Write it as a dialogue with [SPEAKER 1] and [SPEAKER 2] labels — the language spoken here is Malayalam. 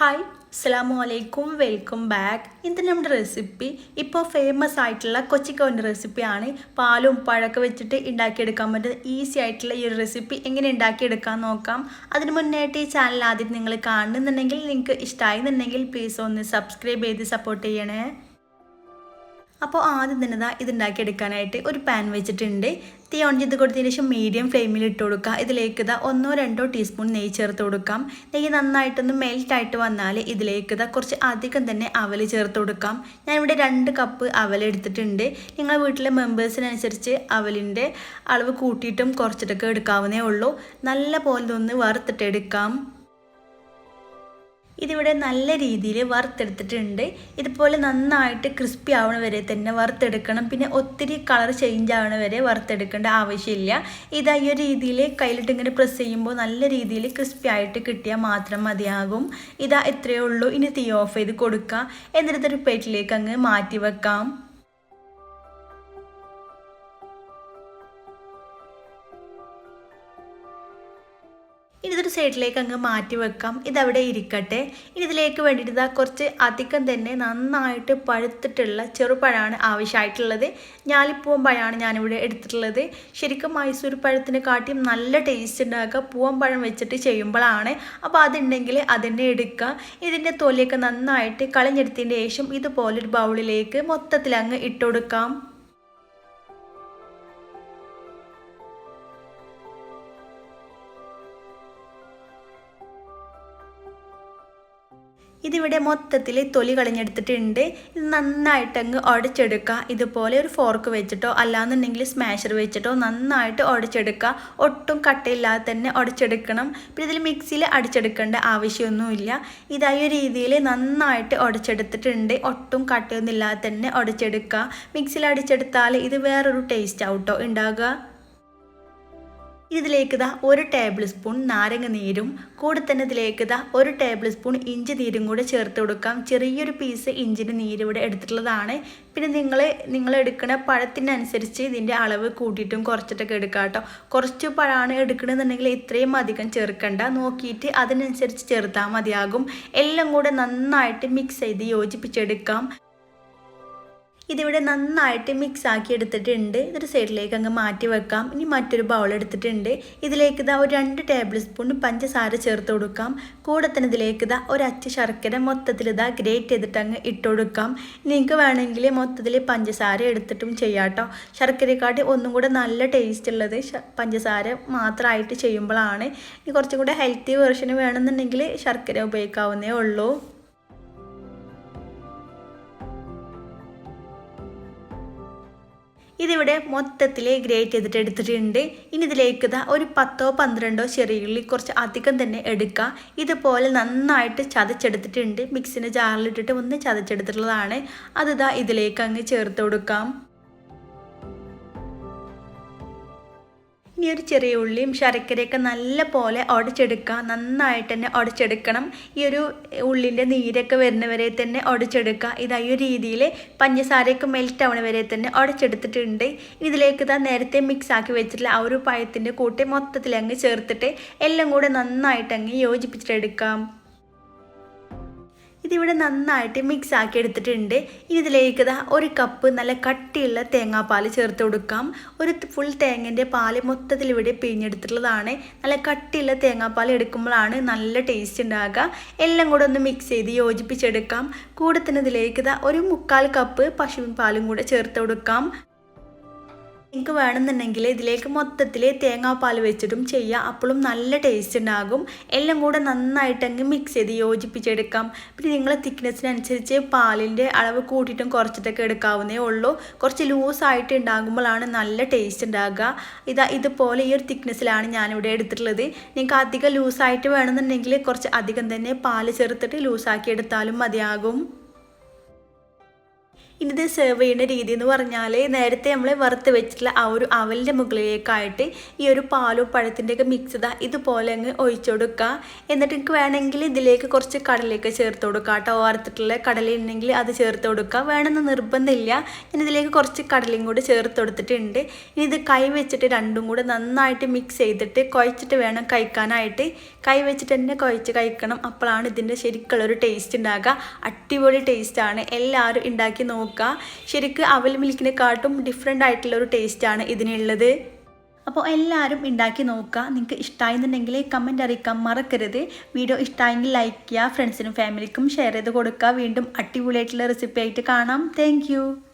[SPEAKER 1] ഹായ് അസ്സാം അലൈക്കും വെൽക്കം ബാക്ക് ഇന്നത്തെ നമ്മുടെ റെസിപ്പി ഇപ്പോൾ ഫേമസ് ആയിട്ടുള്ള കൊച്ചിക്കോന്റെ റെസിപ്പിയാണ് പാലും പഴമൊക്കെ വെച്ചിട്ട് ഉണ്ടാക്കിയെടുക്കാൻ പറ്റുന്ന ഈസി ആയിട്ടുള്ള ഈ ഒരു റെസിപ്പി എങ്ങനെ ഉണ്ടാക്കിയെടുക്കാൻ നോക്കാം. അതിന് മുന്നായിട്ട് ഈ ചാനൽ ആദ്യം നിങ്ങൾ കാണുന്നുണ്ടെങ്കിൽ നിങ്ങൾക്ക് ഇഷ്ടമായി എന്നുണ്ടെങ്കിൽ പ്ലീസ് ഒന്ന് സബ്സ്ക്രൈബ് ചെയ്ത് സപ്പോർട്ട് ചെയ്യണേ. അപ്പോൾ ആദ്യം തന്നെ ഇതാ ഇതുണ്ടാക്കിയെടുക്കാനായിട്ട് ഒരു പാൻ വെച്ചിട്ടുണ്ട്. തീ ഓൺ ചെയ്ത് കൊടുത്തതിന് ശേഷം മീഡിയം ഫ്ലെയിമിൽ ഇട്ട് കൊടുക്കുക ഇതിലേക്ക് ഇതാ ഒന്നോ രണ്ടോ ടീസ്പൂൺ നെയ്യ് ചേർത്ത് കൊടുക്കാം. നെയ്യ് നന്നായിട്ടൊന്ന് മെൽറ്റായിട്ട് വന്നാൽ ഇതിലേക്ക് ഇതാ കുറച്ച് അധികം തന്നെ അവൽ ചേർത്ത് കൊടുക്കാം. ഞാനിവിടെ രണ്ട് കപ്പ് അവൽ എടുത്തിട്ടുണ്ട്. നിങ്ങളുടെ വീട്ടിലെ മെമ്പേഴ്സിനനുസരിച്ച് അവലിന്റെ അളവ് കൂട്ടിയിട്ടും കുറച്ചിട്ടൊക്കെ എടുക്കാവുന്നേ ഉള്ളൂ. നല്ല പോലെ ഒന്ന് വറുത്തിട്ട് എടുക്കാം ഇതിവിടെ നല്ല രീതിയിൽ വറുത്തെടുത്തിട്ടുണ്ട്. ഇതുപോലെ നന്നായിട്ട് ക്രിസ്പി ആവണ വരെ തന്നെ വറുത്തെടുക്കണം. പിന്നെ ഒത്തിരി കളർ ചേഞ്ച് ആവണ വരെ വറുത്തെടുക്കേണ്ട ആവശ്യമില്ല. ഇതാ ഈ ഒരു രീതിയിൽ കയ്യിലിട്ട് ഇങ്ങനെ പ്രസ് ചെയ്യുമ്പോൾ നല്ല രീതിയിൽ ക്രിസ്പി ആയിട്ട് കിട്ടിയാൽ മാത്രം മതിയാകും. ഇതാ ഇത്രയേ ഉള്ളൂ. ഇനി തീ ഓഫ് ചെയ്ത് കൊടുക്കുക എന്നിട്ട് ഒരു പ്ലേറ്റിലേക്ക് അങ്ങ് മാറ്റി വെക്കാം. ഇനി ഇതൊരു സൈഡിലേക്ക് അങ്ങ് മാറ്റി വെക്കാം. ഇതവിടെ ഇരിക്കട്ടെ. ഇനി ഇതിലേക്ക് വേണ്ടിയിട്ട് ഇതാ കുറച്ച് അധികം തന്നെ നന്നായിട്ട് പഴുത്തിട്ടുള്ള ചെറുപഴമാണ് ആവശ്യമായിട്ടുള്ളത്. ഞാലിപ്പൂവൻ പഴമാണ് ഞാനിവിടെ എടുത്തിട്ടുള്ളത്. ശരിക്കും മൈസൂർ പഴത്തിനെ കാട്ടിയും നല്ല ടേസ്റ്റ് ഉണ്ടാക്കുക. പൂവൻ പഴം വെച്ചിട്ട് ചെയ്യുമ്പോഴാണ്. അപ്പോൾ അതുണ്ടെങ്കിൽ അതിനെ എടുക്കുക. ഇതിന്റെ തൊലിയൊക്കെ നന്നായിട്ട് കളഞ്ഞെടുത്തതിന്റെ ശേഷം ഇതുപോലൊരു ബൗളിലേക്ക് മൊത്തത്തിൽ അങ്ങ് ഇട്ടുകൊടുക്കാം. ഇതിവിടെ മൊത്തത്തിൽ തൊലി കളഞ്ഞെടുത്തിട്ടുണ്ട്. ഇത് നന്നായിട്ട് അങ്ങ് ഉടച്ചെടുക്കുക ഇതുപോലെ ഒരു ഫോർക്ക് വെച്ചിട്ടോ അല്ലാന്നുണ്ടെങ്കിൽ സ്മാഷർ വെച്ചിട്ടോ നന്നായിട്ട് ഉടച്ചെടുക്കുക ഒട്ടും കട്ടയില്ലാതെ തന്നെ ഉടച്ചെടുക്കണം പിന്നെ ഇതിൽ മിക്സിയിൽ അടിച്ചെടുക്കേണ്ട ആവശ്യമൊന്നുമില്ല. ഇതായ രീതിയിൽ നന്നായിട്ട് ഉടച്ചെടുത്തിട്ടുണ്ട് ഒട്ടും കട്ടയൊന്നും ഇല്ലാതെ തന്നെ ഉടച്ചെടുക്കുക മിക്സിയിൽ അടിച്ചെടുത്താൽ ഇത് വേറൊരു ടേസ്റ്റ് ആവട്ടോ. ഉണ്ടാകുക ഇതിലേക്ക് ദാ ഒരു ടേബിൾ സ്പൂൺ നാരങ്ങ നീരും കൂടെ തന്നെ ഇതിലേക്ക് ദാ ഒരു ടേബിൾ സ്പൂൺ ഇഞ്ചി നീരും കൂടെ ചേർത്ത് കൊടുക്കാം. ചെറിയൊരു പീസ് ഇഞ്ചിന്റെ നീര് ഇവിടെ എടുത്തിട്ടുള്ളതാണ്. പിന്നെ നിങ്ങൾ നിങ്ങൾ എടുക്കുന്ന പഴത്തിനനുസരിച്ച് ഇതിന്റെ അളവ് കൂട്ടിയിട്ടും കുറച്ചിട്ടൊക്കെ എടുക്കാം കേട്ടോ. കുറച്ച് പഴമാണ് എടുക്കണമെന്നുണ്ടെങ്കിൽ ഇത്രയും അധികം ചേർക്കണ്ട. നോക്കിയിട്ട് അതിനനുസരിച്ച് ചേർത്താൽ മതിയാകും. എല്ലാം കൂടെ നന്നായിട്ട് മിക്സ് ചെയ്ത് യോജിപ്പിച്ചെടുക്കാം. ഇതിവിടെ നന്നായിട്ട് മിക്സ് ആക്കി എടുത്തിട്ടുണ്ട്. ഇതൊരു സൈഡിലേക്ക് അങ്ങ് മാറ്റി വെക്കാം. ഇനി മറ്റൊരു ബൗൾ എടുത്തിട്ടുണ്ട്. ഇതിലേക്ക് ഇതാ ഒരു രണ്ട് ടേബിൾ സ്പൂൺ പഞ്ചസാര ചേർത്ത് കൊടുക്കാം. കൂടെ തന്നെ ഇതിലേക്ക് ഇതാ ഒരു അച്ച ശർക്കര മൊത്തത്തിൽ ഇതാ ഗ്രേറ്റ് ചെയ്തിട്ട് അങ്ങ് ഇട്ട് കൊടുക്കാം. നിങ്ങൾക്ക് വേണമെങ്കിൽ മൊത്തത്തിൽ പഞ്ചസാര എടുത്തിട്ടും ചെയ്യാം കേട്ടോ ശർക്കരക്കാട്ടി ഒന്നും കൂടെ നല്ല ടേസ്റ്റ് ഉള്ളത് പഞ്ചസാര മാത്രമായിട്ട് ചെയ്യുമ്പോഴാണ് ഇനി കുറച്ചും കൂടെ ഹെൽത്തി വേർഷന് വേണമെന്നുണ്ടെങ്കിൽ ശർക്കര ഉപയോഗിക്കാവുന്നേ ഉള്ളൂ. ഇതിവിടെ മൊത്തത്തിൽ ഗ്രേറ്റ് ചെയ്തിട്ട് എടുത്തിട്ടുണ്ട്. ഇനി ഇതിലേക്ക് ഇതാ ഒരു പത്തോ പന്ത്രണ്ടോ ചെറിയുള്ളി കുറച്ച് അധികം തന്നെ എടുക്കുക ഇതുപോലെ നന്നായിട്ട് ചതച്ചെടുത്തിട്ടുണ്ട്. മിക്സിന്റെ ജാറിലിട്ടിട്ട് ഒന്ന് ചതച്ചെടുത്തിട്ടുള്ളതാണ്. അതിതാ ഇതിലേക്ക് അങ്ങ് ചേർത്ത് കൊടുക്കാം. ഇനി ഒരു ചെറിയ ഉള്ളിയും ശർക്കരയൊക്കെ നല്ല പോലെ ഉടച്ചെടുക്കുക നന്നായിട്ട് തന്നെ ഉടച്ചെടുക്കണം ഈ ഒരു ഉള്ളിന്റെ നീരൊക്കെ വരുന്ന വരെ തന്നെ ഉടച്ചെടുക്കുക ഇത് ഈ ഒരു രീതിയിൽ പഞ്ചസാരയൊക്കെ മെൽറ്റ് ആവണ വരെ തന്നെ ഉടച്ചെടുത്തിട്ടുണ്ട് ഇതിലേക്ക് ഇതാ നേരത്തെ മിക്സ് ആക്കി വെച്ചിട്ടുള്ള ആ ഒരു പഴത്തിന്റെ കൂട്ടി മൊത്തത്തിൽ അങ്ങ് ചേർത്തിട്ട് എല്ലാം കൂടെ നന്നായിട്ട് അങ്ങ് യോജിപ്പിച്ചിട്ടെടുക്കാം ഇതിവിടെ നന്നായിട്ട് മിക്സ് ആക്കി എടുത്തിട്ടുണ്ട്. ഇനി ഇതിലേക്ക് ഇതാ ഒരു കപ്പ് നല്ല കട്ടിയുള്ള തേങ്ങാപ്പാൽ ചേർത്ത് കൊടുക്കാം. ഒരു ഫുൾ തേങ്ങന്റെ പാൽ മൊത്തത്തിൽ ഇവിടെ പിഴിഞ്ഞെടുത്തിട്ടുള്ളതാണ്. നല്ല കട്ടിയുള്ള തേങ്ങാപ്പാൽ എടുക്കുമ്പോഴാണ് നല്ല ടേസ്റ്റ് ഉണ്ടാകുക എല്ലാം കൂടെ ഒന്ന് മിക്സ് ചെയ്ത് യോജിപ്പിച്ചെടുക്കാം. കൂടെ തന്നെ ഇതിലേക്ക് ഇതാ ഒരു മുക്കാൽ കപ്പ് പശുവിൻ പാലും കൂടെ ചേർത്ത് കൊടുക്കാം. നിങ്ങൾക്ക് വേണമെന്നുണ്ടെങ്കിൽ ഇതിലേക്ക് മൊത്തത്തിൽ തേങ്ങാപ്പാൽ വെച്ചിട്ടും ചെയ്യാം. അപ്പോഴും നല്ല ടേസ്റ്റ് ഉണ്ടാകും. എല്ലാം കൂടെ നന്നായിട്ട് അങ്ങ് മിക്സ് ചെയ്ത് യോജിപ്പിച്ചെടുക്കാം. പിന്നെ നിങ്ങളെ തിക്നെസ്സിനനുസരിച്ച് പാലിന്റെ അളവ് കൂട്ടിയിട്ടും കുറച്ചിട്ടൊക്കെ എടുക്കാവുന്നേ ഉള്ളൂ. കുറച്ച് ലൂസായിട്ട് ഉണ്ടാകുമ്പോഴാണ് നല്ല ടേസ്റ്റ് ഉണ്ടാകുക. ഇതാ ഇതുപോലെ ഈ ഒരു തിക്നെസ്സിലാണ് ഞാനിവിടെ എടുത്തിട്ടുള്ളത്. നിങ്ങൾക്ക് അധികം ലൂസായിട്ട് വേണമെന്നുണ്ടെങ്കിൽ കുറച്ച് അധികം തന്നെ പാൽ ചേർത്തിട്ട് ലൂസാക്കി എടുത്താലും മതിയാകും. ഇനി ഇത് സെർവ് ചെയ്യുന്ന രീതി എന്ന് പറഞ്ഞാൽ നേരത്തെ നമ്മൾ വറുത്ത് വെച്ചിട്ടുള്ള ആ ഒരു അവലിന്റെ മുകളിലേക്കായിട്ട് ഈ ഒരു പാലും പഴത്തിന്റെയൊക്കെ മിക്സ് ഇതാ ഇതുപോലെ അങ്ങ് ഒഴിച്ചു കൊടുക്കുക എന്നിട്ട് എനിക്ക് വേണമെങ്കിൽ ഇതിലേക്ക് കുറച്ച് കടലേക്ക് ചേർത്ത് കൊടുക്കുക കേട്ടോ വറുത്തിട്ടുള്ള കടല ഉണ്ടെങ്കിൽ അത് ചേർത്ത് കൊടുക്കുക വേണമെന്ന് നിർബന്ധമില്ല. ഞാൻ ഇതിലേക്ക് കുറച്ച് കടലയും കൂടി ചേർത്ത് കൊടുത്തിട്ടുണ്ട്. ഇനി ഇത് കൈ വെച്ചിട്ട് രണ്ടും കൂടെ നന്നായിട്ട് മിക്സ് ചെയ്തിട്ട് കുഴച്ചിട്ട് വേണം കഴിക്കാനായിട്ട്. കൈ വെച്ചിട്ട് തന്നെ കുഴച്ച് കഴിക്കണം. അപ്പോഴാണ് ഇതിന്റെ ശരിക്കുള്ളൊരു ടേസ്റ്റ് ഉണ്ടാകുക അടിപൊളി ടേസ്റ്റാണ് എല്ലാവരും ഉണ്ടാക്കി നോക്കുക ശരിക്കും അവൽ മിൽക്കിനെക്കാട്ടും ഡിഫറെന്റ് ആയിട്ടുള്ള ഒരു ടേസ്റ്റാണ് ഇതിനുള്ളത്. അപ്പോൾ എല്ലാവരും ഉണ്ടാക്കി നോക്കുക. നിങ്ങൾക്ക് ഇഷ്ടമായിരുന്നുണ്ടെങ്കിൽ കമന്റ് അറിയിക്കാൻ മറക്കരുത്. വീഡിയോ ഇഷ്ടമായെങ്കിൽ ലൈക്ക് ചെയ്യുക ഫ്രണ്ട്സിനും ഫാമിലിക്കും ഷെയർ ചെയ്ത് കൊടുക്കുക. വീണ്ടും അടിപൊളിയായിട്ടുള്ള റെസിപ്പി ആയിട്ട് കാണാം. താങ്ക്